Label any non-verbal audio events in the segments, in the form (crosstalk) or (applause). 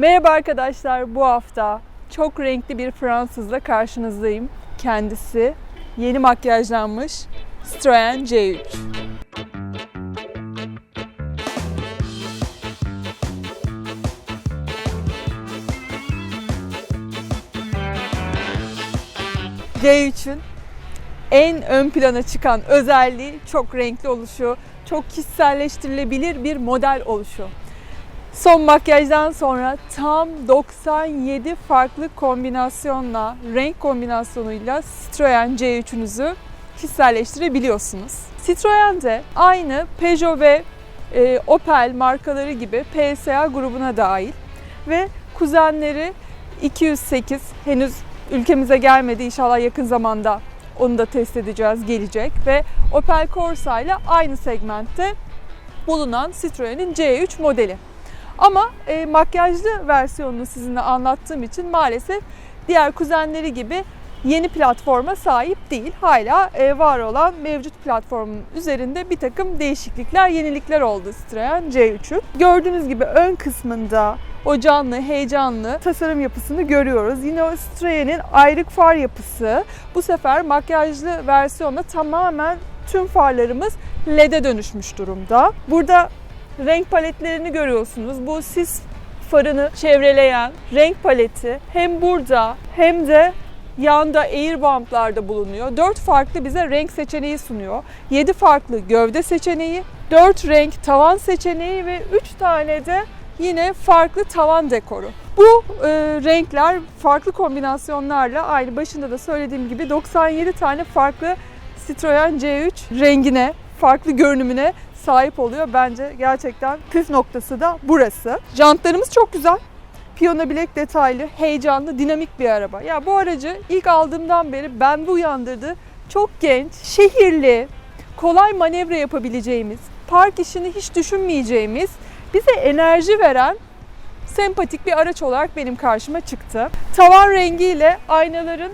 Merhaba arkadaşlar. Bu hafta çok renkli bir Fransızla karşınızdayım. Kendisi yeni makyajlanmış Citroen C3. C3'ün en ön plana çıkan özelliği çok renkli oluşu, çok kişiselleştirilebilir bir model oluşu. Son makyajdan sonra tam 97 farklı kombinasyonla, renk kombinasyonuyla Citroen C3'ünüzü kişiselleştirebiliyorsunuz. Citroen de aynı Peugeot ve e, Opel markaları gibi PSA grubuna dahil ve kuzenleri 208 henüz ülkemize gelmedi inşallah yakın zamanda onu da test edeceğiz gelecek ve Opel Corsa ile aynı segmentte bulunan Citroen'in C3 modeli. Ama e, makyajlı versiyonunu sizinle anlattığım için maalesef diğer kuzenleri gibi yeni platforma sahip değil. Hala e, var olan mevcut platformun üzerinde bir takım değişiklikler, yenilikler oldu Citroen C3'ün. Gördüğünüz gibi ön kısmında o canlı, heyecanlı tasarım yapısını görüyoruz. Yine o Citroen'in ayrık far yapısı. Bu sefer makyajlı versiyonda tamamen tüm farlarımız LED'e dönüşmüş durumda. Burada renk paletlerini görüyorsunuz. Bu sis farını çevreleyen renk paleti hem burada hem de yanda air bump'larda bulunuyor. 4 farklı bize renk seçeneği sunuyor. 7 farklı gövde seçeneği, 4 renk tavan seçeneği ve 3 tane de yine farklı tavan dekoru. Bu e, renkler farklı kombinasyonlarla aynı başında da söylediğim gibi 97 tane farklı Citroen C3 rengine, farklı görünümüne sahip oluyor. Bence gerçekten püf noktası da burası. Jantlarımız çok güzel. Piyano bilek detaylı, heyecanlı, dinamik bir araba. Ya bu aracı ilk aldığımdan beri ben bu uyandırdı. Çok genç, şehirli, kolay manevra yapabileceğimiz, park işini hiç düşünmeyeceğimiz, bize enerji veren sempatik bir araç olarak benim karşıma çıktı. Tavan rengiyle aynaların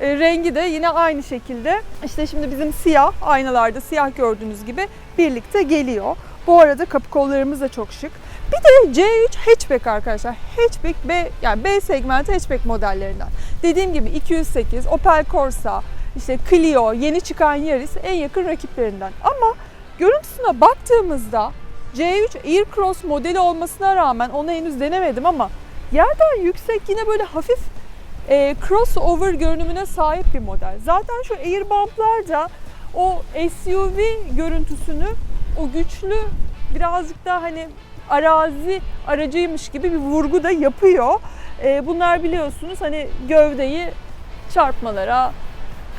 e, rengi de yine aynı şekilde. İşte şimdi bizim siyah aynalarda siyah gördüğünüz gibi birlikte geliyor. Bu arada kapı kollarımız da çok şık. Bir de C3 hatchback arkadaşlar. Hatchback B yani B segmenti hatchback modellerinden. Dediğim gibi 208, Opel Corsa, işte Clio, yeni çıkan Yaris en yakın rakiplerinden. Ama görüntüsüne baktığımızda C3 Aircross modeli olmasına rağmen onu henüz denemedim ama yerden yüksek yine böyle hafif e, crossover görünümüne sahip bir model. Zaten şu air bump'lar da o SUV görüntüsünü o güçlü birazcık daha hani arazi aracıymış gibi bir vurgu da yapıyor. E, bunlar biliyorsunuz hani gövdeyi çarpmalara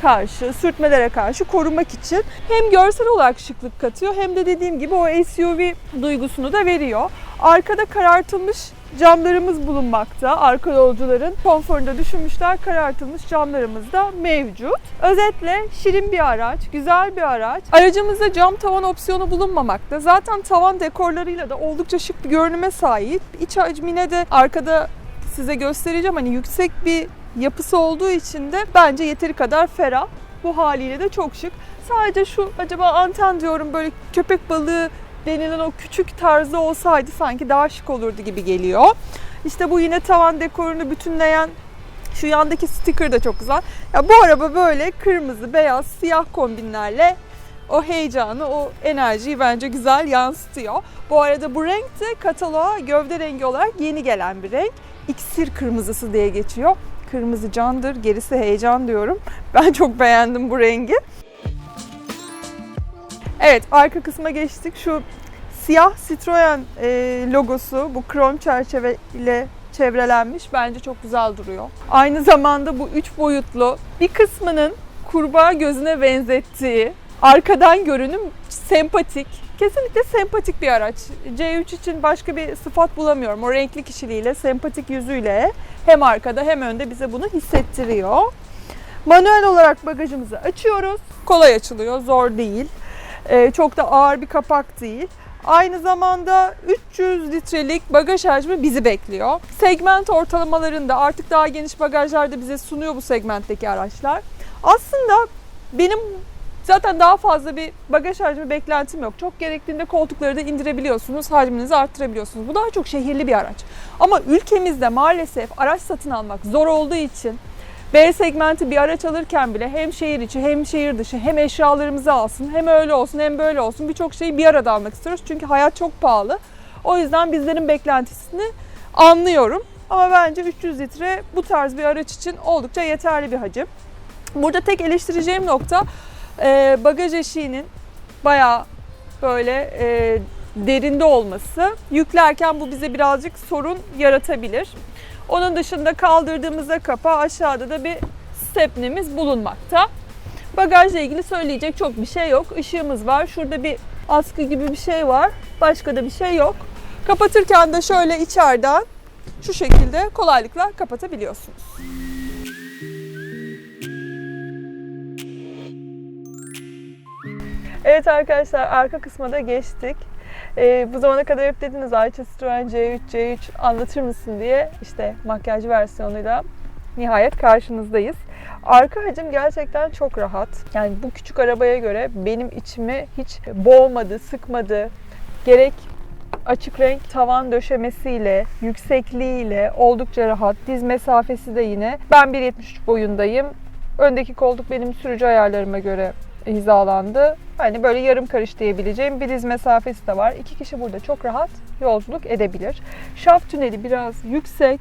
karşı, sürtmelere karşı korumak için hem görsel olarak şıklık katıyor hem de dediğim gibi o SUV duygusunu da veriyor. Arkada karartılmış camlarımız bulunmakta. Arka yolcuların konforunda düşünmüşler karartılmış camlarımız da mevcut. Özetle şirin bir araç, güzel bir araç. Aracımızda cam tavan opsiyonu bulunmamakta. Zaten tavan dekorlarıyla da oldukça şık bir görünüme sahip. İç hacmine de arkada size göstereceğim. Hani yüksek bir yapısı olduğu için de bence yeteri kadar ferah. Bu haliyle de çok şık. Sadece şu acaba anten diyorum böyle köpek balığı denilen o küçük tarzı olsaydı sanki daha şık olurdu gibi geliyor. İşte bu yine tavan dekorunu bütünleyen şu yandaki sticker da çok güzel. Ya bu araba böyle kırmızı, beyaz, siyah kombinlerle o heyecanı, o enerjiyi bence güzel yansıtıyor. Bu arada bu renk de kataloğa gövde rengi olarak yeni gelen bir renk. İksir kırmızısı diye geçiyor. Kırmızı candır, gerisi heyecan diyorum. Ben çok beğendim bu rengi. Evet, arka kısma geçtik. Şu siyah Citroen e, logosu bu krom çerçeve ile çevrelenmiş. Bence çok güzel duruyor. Aynı zamanda bu üç boyutlu bir kısmının kurbağa gözüne benzettiği arkadan görünüm sempatik. Kesinlikle sempatik bir araç. C3 için başka bir sıfat bulamıyorum. O renkli kişiliğiyle, sempatik yüzüyle hem arkada hem önde bize bunu hissettiriyor. Manuel olarak bagajımızı açıyoruz. Kolay açılıyor, zor değil. Ee, çok da ağır bir kapak değil. Aynı zamanda 300 litrelik bagaj hacmi bizi bekliyor. Segment ortalamalarında artık daha geniş bagajlarda bize sunuyor bu segmentteki araçlar. Aslında benim Zaten daha fazla bir bagaj hacmi beklentim yok. Çok gerektiğinde koltukları da indirebiliyorsunuz, hacminizi arttırabiliyorsunuz. Bu daha çok şehirli bir araç. Ama ülkemizde maalesef araç satın almak zor olduğu için B segmenti bir araç alırken bile hem şehir içi hem şehir dışı hem eşyalarımızı alsın hem öyle olsun hem böyle olsun birçok şeyi bir arada almak istiyoruz. Çünkü hayat çok pahalı. O yüzden bizlerin beklentisini anlıyorum. Ama bence 300 litre bu tarz bir araç için oldukça yeterli bir hacim. Burada tek eleştireceğim nokta e, bagaj eşiğinin bayağı böyle e, derinde olması. Yüklerken bu bize birazcık sorun yaratabilir. Onun dışında kaldırdığımızda kapağı aşağıda da bir stepnemiz bulunmakta. Bagajla ilgili söyleyecek çok bir şey yok. Işığımız var. Şurada bir askı gibi bir şey var. Başka da bir şey yok. Kapatırken de şöyle içeriden şu şekilde kolaylıkla kapatabiliyorsunuz. Evet arkadaşlar arka kısma da geçtik. Ee, bu zamana kadar hep dediniz Ayça Citroen C3, C3 anlatır mısın diye işte makyaj versiyonuyla nihayet karşınızdayız. Arka hacim gerçekten çok rahat. Yani bu küçük arabaya göre benim içimi hiç boğmadı, sıkmadı. Gerek açık renk tavan döşemesiyle, yüksekliğiyle oldukça rahat. Diz mesafesi de yine. Ben 1.73 boyundayım. Öndeki koltuk benim sürücü ayarlarıma göre hizalandı. Hani böyle yarım karış diyebileceğim bir diz mesafesi de var. İki kişi burada çok rahat yolculuk edebilir. Şaft tüneli biraz yüksek.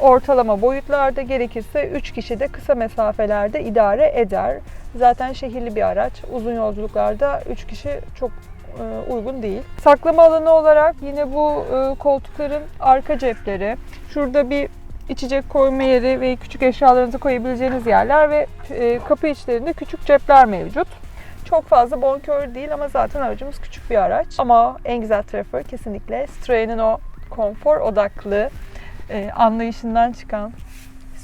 Ortalama boyutlarda gerekirse 3 kişi de kısa mesafelerde idare eder. Zaten şehirli bir araç. Uzun yolculuklarda 3 kişi çok e, uygun değil. Saklama alanı olarak yine bu e, koltukların arka cepleri. Şurada bir içecek koyma yeri ve küçük eşyalarınızı koyabileceğiniz yerler ve e, kapı içlerinde küçük cepler mevcut. Çok fazla bonkör değil ama zaten aracımız küçük bir araç. Ama en güzel tarafı kesinlikle Citroen'in o konfor odaklı e, anlayışından çıkan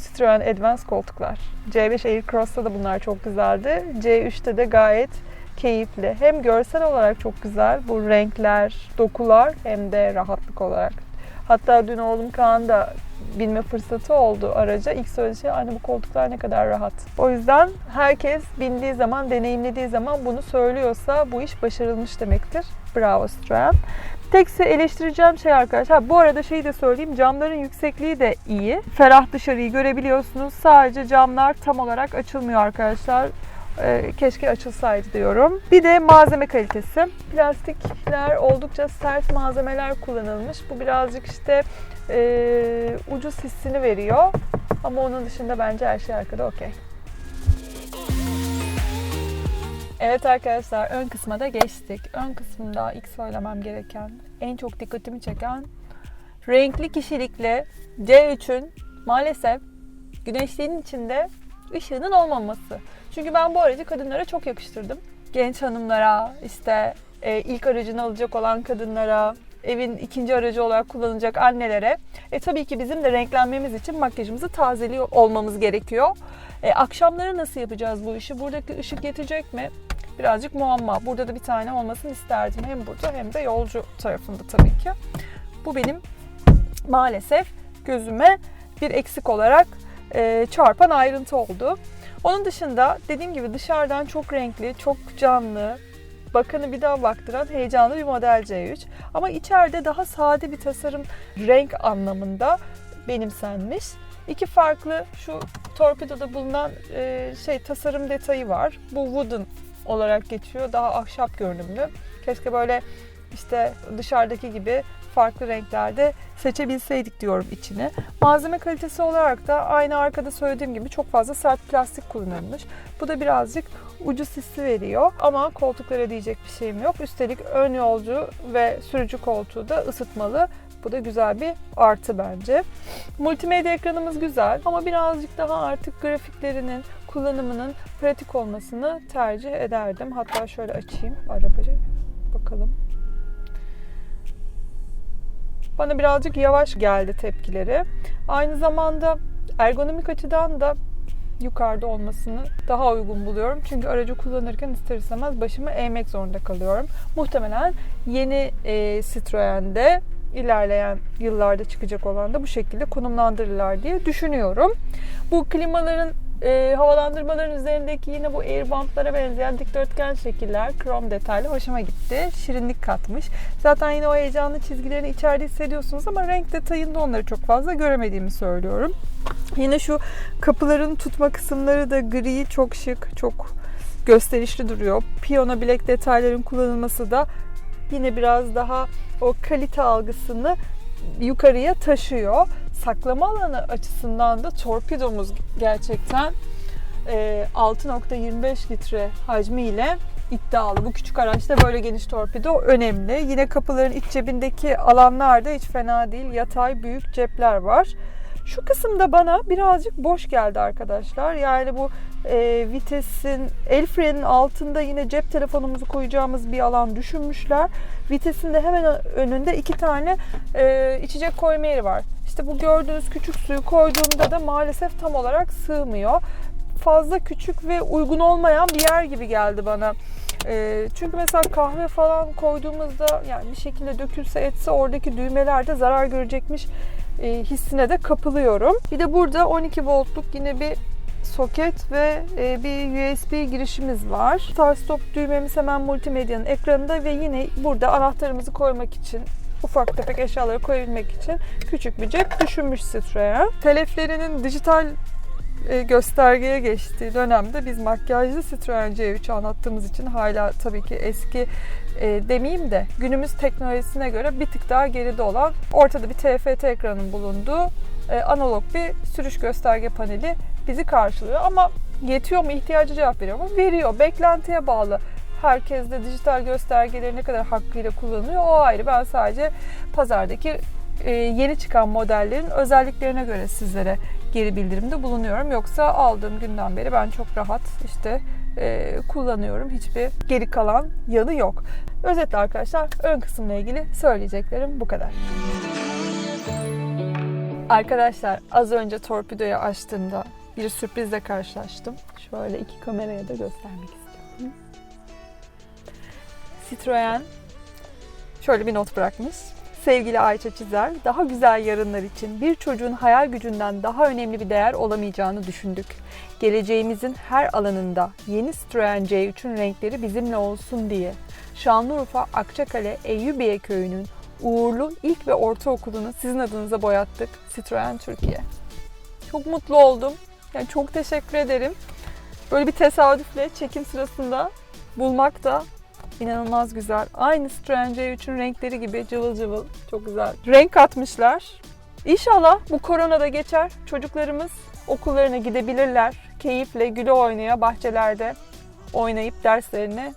Citroen Advance koltuklar. C5 Aircross'ta da bunlar çok güzeldi. C3'te de gayet keyifli. Hem görsel olarak çok güzel bu renkler, dokular hem de rahatlık olarak. Hatta dün oğlum Kaan da binme fırsatı oldu araca. İlk söylediği şey anne bu koltuklar ne kadar rahat. O yüzden herkes bindiği zaman, deneyimlediği zaman bunu söylüyorsa bu iş başarılmış demektir. Bravo Citroen. Tek eleştireceğim şey arkadaşlar. Bu arada şeyi de söyleyeyim. Camların yüksekliği de iyi. Ferah dışarıyı görebiliyorsunuz. Sadece camlar tam olarak açılmıyor arkadaşlar. Ee, keşke açılsaydı diyorum. Bir de malzeme kalitesi. Plastikler oldukça sert malzemeler kullanılmış. Bu birazcık işte e, ucuz hissini veriyor. Ama onun dışında bence her şey arkada okey. Evet arkadaşlar ön kısma da geçtik. Ön kısmında ilk söylemem gereken, en çok dikkatimi çeken renkli kişilikli C3'ün maalesef güneşliğin içinde ışığının olmaması. Çünkü ben bu aracı kadınlara çok yakıştırdım. Genç hanımlara, işte e, ilk aracını alacak olan kadınlara, evin ikinci aracı olarak kullanılacak annelere. E tabii ki bizim de renklenmemiz için makyajımızı tazeliyor olmamız gerekiyor. E, akşamları nasıl yapacağız bu işi? Buradaki ışık yetecek mi? Birazcık muamma. Burada da bir tane olmasını isterdim. Hem burada hem de yolcu tarafında tabii ki. Bu benim maalesef gözüme bir eksik olarak e, çarpan ayrıntı oldu. Onun dışında dediğim gibi dışarıdan çok renkli, çok canlı, bakanı bir daha baktıran heyecanlı bir model C3. Ama içeride daha sade bir tasarım renk anlamında benimsenmiş. İki farklı şu torpidoda bulunan e, şey tasarım detayı var. Bu wooden olarak geçiyor. Daha ahşap görünümlü. Keşke böyle işte dışarıdaki gibi farklı renklerde seçebilseydik diyorum içini. Malzeme kalitesi olarak da aynı arkada söylediğim gibi çok fazla sert plastik kullanılmış. Bu da birazcık ucuz hissi veriyor ama koltuklara diyecek bir şeyim yok. Üstelik ön yolcu ve sürücü koltuğu da ısıtmalı. Bu da güzel bir artı bence. Multimedya ekranımız güzel ama birazcık daha artık grafiklerinin kullanımının pratik olmasını tercih ederdim. Hatta şöyle açayım arabacı. Bakalım. Bana birazcık yavaş geldi tepkileri. Aynı zamanda ergonomik açıdan da yukarıda olmasını daha uygun buluyorum. Çünkü aracı kullanırken ister istemez başımı eğmek zorunda kalıyorum. Muhtemelen yeni e, Citroen'de ilerleyen yıllarda çıkacak olan da bu şekilde konumlandırırlar diye düşünüyorum. Bu klimaların e, havalandırmaların üzerindeki yine bu airbandlara benzeyen dikdörtgen şekiller, krom detaylı hoşuma gitti. Şirinlik katmış. Zaten yine o heyecanlı çizgilerini içeride hissediyorsunuz ama renk detayında onları çok fazla göremediğimi söylüyorum. Yine şu kapıların tutma kısımları da gri, çok şık, çok gösterişli duruyor. Piyano bilek detayların kullanılması da yine biraz daha o kalite algısını yukarıya taşıyor. Saklama alanı açısından da torpidomuz gerçekten e, 6.25 litre hacmiyle iddialı. Bu küçük araçta böyle geniş torpido önemli. Yine kapıların iç cebindeki alanlar da hiç fena değil. Yatay büyük cepler var. Şu kısımda bana birazcık boş geldi arkadaşlar. Yani bu e, vitesin el frenin altında yine cep telefonumuzu koyacağımız bir alan düşünmüşler. Vitesin de hemen önünde iki tane e, içecek koyma yeri var. İşte bu gördüğünüz küçük suyu koyduğumda da maalesef tam olarak sığmıyor. Fazla küçük ve uygun olmayan bir yer gibi geldi bana. E, çünkü mesela kahve falan koyduğumuzda yani bir şekilde dökülse etse oradaki düğmelerde zarar görecekmiş hissine de kapılıyorum. Bir de burada 12 voltluk yine bir soket ve e, bir USB girişimiz var. Start stop düğmemiz hemen multimedyanın ekranında ve yine burada anahtarımızı koymak için ufak tefek eşyaları koyabilmek için küçük bir cep düşünmüş Citroen. Teleflerinin dijital e, göstergeye geçtiği dönemde biz makyajlı Citroen C3 anlattığımız için hala tabii ki eski e, demeyeyim de günümüz teknolojisine göre bir tık daha geride olan ortada bir TFT ekranın bulunduğu e, analog bir sürüş gösterge paneli bizi karşılıyor. Ama yetiyor mu ihtiyacı cevap veriyor mu? Veriyor. Beklentiye bağlı. Herkes de dijital göstergeleri ne kadar hakkıyla kullanıyor o ayrı. Ben sadece pazardaki e, yeni çıkan modellerin özelliklerine göre sizlere geri bildirimde bulunuyorum. Yoksa aldığım günden beri ben çok rahat işte e, kullanıyorum. Hiçbir geri kalan yanı yok. Özetle arkadaşlar ön kısımla ilgili söyleyeceklerim bu kadar. Arkadaşlar az önce torpidoyu açtığımda bir sürprizle karşılaştım. Şöyle iki kameraya da göstermek istiyorum. Citroen şöyle bir not bırakmış. Sevgili Ayça Çizer, daha güzel yarınlar için bir çocuğun hayal gücünden daha önemli bir değer olamayacağını düşündük. Geleceğimizin her alanında yeni Citroen C3'ün renkleri bizimle olsun diye Şanlıurfa Akçakale Eyyubiye Köyü'nün uğurlu ilk ve ortaokulunu sizin adınıza boyattık Citroen Türkiye. Çok mutlu oldum. Yani çok teşekkür ederim. Böyle bir tesadüfle çekim sırasında bulmak da inanılmaz güzel. Aynı Citroen C3'ün renkleri gibi cıvıl cıvıl. Çok güzel. Renk katmışlar. İnşallah bu korona da geçer. Çocuklarımız okullarına gidebilirler. Keyifle güle oynaya bahçelerde oynayıp derslerini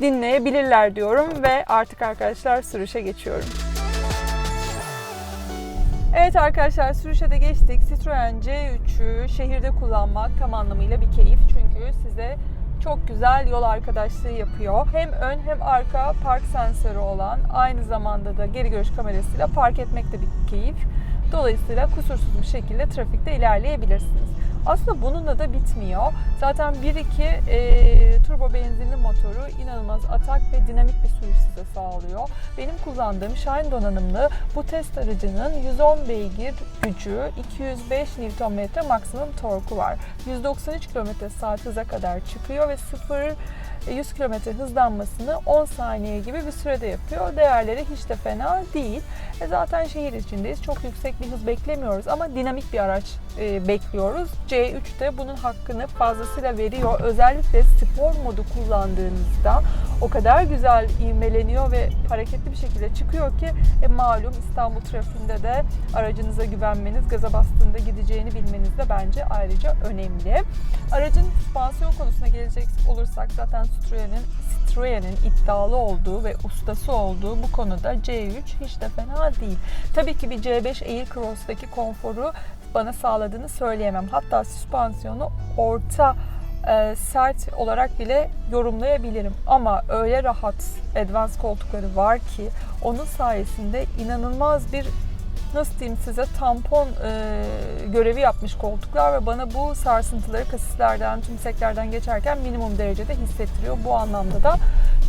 dinleyebilirler diyorum ve artık arkadaşlar sürüşe geçiyorum. Evet arkadaşlar sürüşe de geçtik. Citroen C3'ü şehirde kullanmak tam anlamıyla bir keyif. Çünkü size çok güzel yol arkadaşlığı yapıyor. Hem ön hem arka park sensörü olan aynı zamanda da geri görüş kamerasıyla park etmek de bir keyif. Dolayısıyla kusursuz bir şekilde trafikte ilerleyebilirsiniz. Aslında bununla da bitmiyor. Zaten 1.2 e, turbo benzinli motoru inanılmaz atak ve dinamik bir sürüş size sağlıyor. Benim kullandığım Shine donanımlı bu test aracının 110 beygir gücü, 205 Nm maksimum torku var. 193 km saat hıza kadar çıkıyor ve 0 100 km hızlanmasını 10 saniye gibi bir sürede yapıyor. Değerleri hiç de fena değil. E zaten şehir içindeyiz. Çok yüksek bir hız beklemiyoruz ama dinamik bir araç e, bekliyoruz. C3 de bunun hakkını fazlasıyla veriyor. Özellikle spor modu kullandığınızda o kadar güzel ivmeleniyor ve hareketli bir şekilde çıkıyor ki e, malum İstanbul trafiğinde de aracınıza güvenmeniz, gaza bastığında gideceğini bilmeniz de bence ayrıca önemli. Aracın süspansiyon konusuna gelecek olursak zaten Citroen'in Citroen'in iddialı olduğu ve ustası olduğu bu konuda C3 hiç de fena değil. Tabii ki bir C5 Aircross'taki konforu bana sağladığını söyleyemem. Hatta süspansiyonu orta e, sert olarak bile yorumlayabilirim. Ama öyle rahat advance koltukları var ki onun sayesinde inanılmaz bir nasıl diyeyim size tampon e, görevi yapmış koltuklar ve bana bu sarsıntıları kasislerden, tümseklerden geçerken minimum derecede hissettiriyor. Bu anlamda da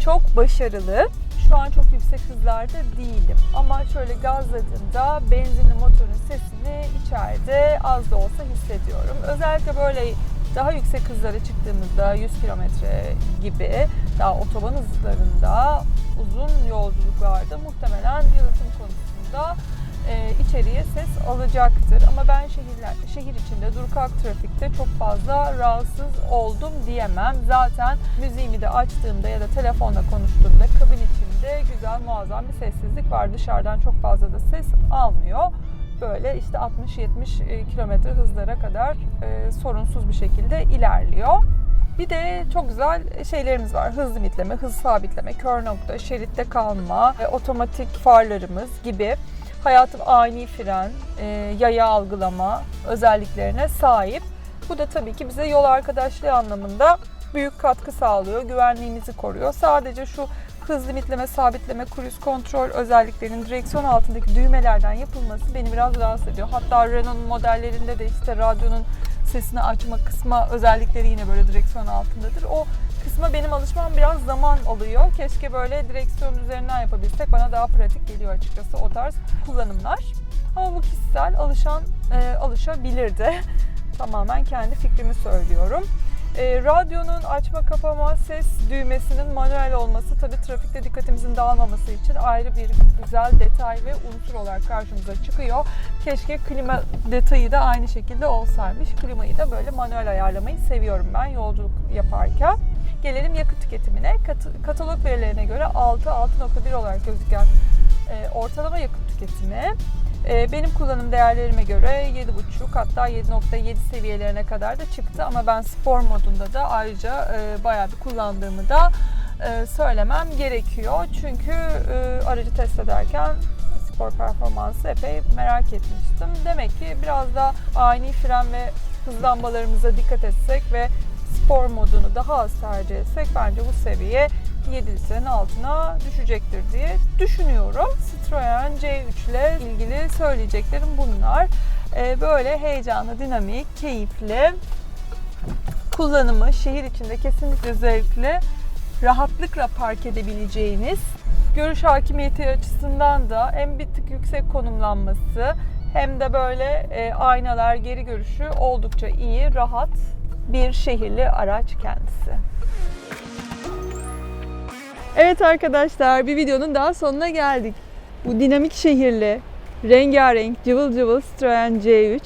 çok başarılı. şu an çok yüksek hızlarda değilim. Ama şöyle gazladığımda benzinli motorun sesini içeride az da olsa hissediyorum. Özellikle böyle daha yüksek hızlara çıktığımızda 100 kilometre gibi daha otoban hızlarında uzun yolculuklarda muhtemelen yalıtım konusunda e, içeriye ses alacaktır. Ama ben şehirler, şehir içinde dur kalk trafikte çok fazla rahatsız oldum diyemem. Zaten müziğimi de açtığımda ya da telefonla konuştuğumda kabin içinde güzel muazzam bir sessizlik var. Dışarıdan çok fazla da ses almıyor. Böyle işte 60-70 kilometre hızlara kadar e, sorunsuz bir şekilde ilerliyor. Bir de çok güzel şeylerimiz var. Hız limitleme, hız sabitleme, kör nokta, şeritte kalma, e, otomatik farlarımız gibi hayatım ani fren, e, yaya algılama özelliklerine sahip. Bu da tabii ki bize yol arkadaşlığı anlamında büyük katkı sağlıyor, güvenliğimizi koruyor. Sadece şu hız limitleme, sabitleme, cruise kontrol özelliklerinin direksiyon altındaki düğmelerden yapılması beni biraz rahatsız ediyor. Hatta Renault'un modellerinde de işte radyonun sesini açma kısma özellikleri yine böyle direksiyon altındadır. O kısma benim alışmam biraz zaman alıyor. Keşke böyle direksiyon üzerinden yapabilsek bana daha pratik geliyor açıkçası o tarz kullanımlar. Ama bu kişisel alışan e, alışabilirdi. (laughs) Tamamen kendi fikrimi söylüyorum. E, radyonun açma kapama ses düğmesinin manuel olması tabii trafikte dikkatimizin dağılmaması için ayrı bir güzel detay ve unsur olarak karşımıza çıkıyor. Keşke klima detayı da aynı şekilde olsaymış. Klimayı da böyle manuel ayarlamayı seviyorum ben yolculuk yaparken. Gelelim yakıt tüketimine. Kat- katalog verilerine göre 6-6.1 olarak gözüken e, ortalama yakıt tüketimi benim kullanım değerlerime göre 7.5 hatta 7.7 seviyelerine kadar da çıktı ama ben spor modunda da ayrıca e, bayağı bir kullandığımı da e, söylemem gerekiyor. Çünkü e, aracı test ederken spor performansı epey merak etmiştim. Demek ki biraz da ani fren ve hızlanmalarımıza dikkat etsek ve spor modunu daha az tercih etsek bence bu seviye 7 litrenin altına düşecektir diye düşünüyorum. Citroen C3 ile ilgili söyleyeceklerim bunlar. Ee, böyle heyecanlı, dinamik, keyifli, kullanımı şehir içinde kesinlikle zevkli, rahatlıkla park edebileceğiniz, görüş hakimiyeti açısından da hem bir tık yüksek konumlanması hem de böyle e, aynalar, geri görüşü oldukça iyi, rahat bir şehirli araç kendisi. Evet arkadaşlar bir videonun daha sonuna geldik. Bu dinamik şehirli, rengarenk, cıvıl cıvıl Citroen C3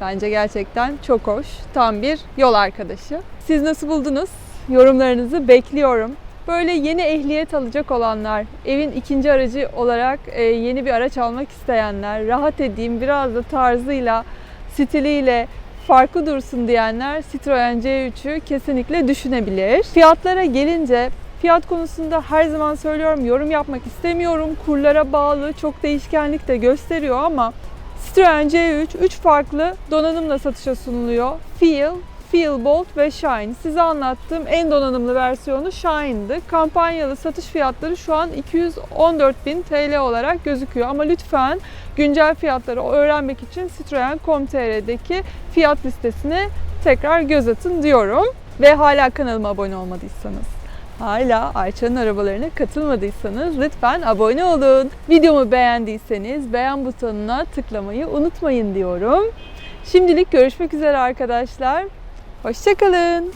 bence gerçekten çok hoş. Tam bir yol arkadaşı. Siz nasıl buldunuz? Yorumlarınızı bekliyorum. Böyle yeni ehliyet alacak olanlar, evin ikinci aracı olarak e, yeni bir araç almak isteyenler, rahat edeyim biraz da tarzıyla, stiliyle farklı dursun diyenler Citroen C3'ü kesinlikle düşünebilir. Fiyatlara gelince Fiyat konusunda her zaman söylüyorum yorum yapmak istemiyorum. Kurlara bağlı çok değişkenlik de gösteriyor ama Citroen C3 3 farklı donanımla satışa sunuluyor. Feel, Feel Bold ve Shine. Size anlattığım en donanımlı versiyonu Shine'dı. Kampanyalı satış fiyatları şu an 214.000 TL olarak gözüküyor. Ama lütfen güncel fiyatları öğrenmek için Citroen.com.tr'deki fiyat listesine tekrar göz atın diyorum. Ve hala kanalıma abone olmadıysanız hala Ayça'nın arabalarına katılmadıysanız lütfen abone olun. Videomu beğendiyseniz beğen butonuna tıklamayı unutmayın diyorum. Şimdilik görüşmek üzere arkadaşlar. Hoşçakalın.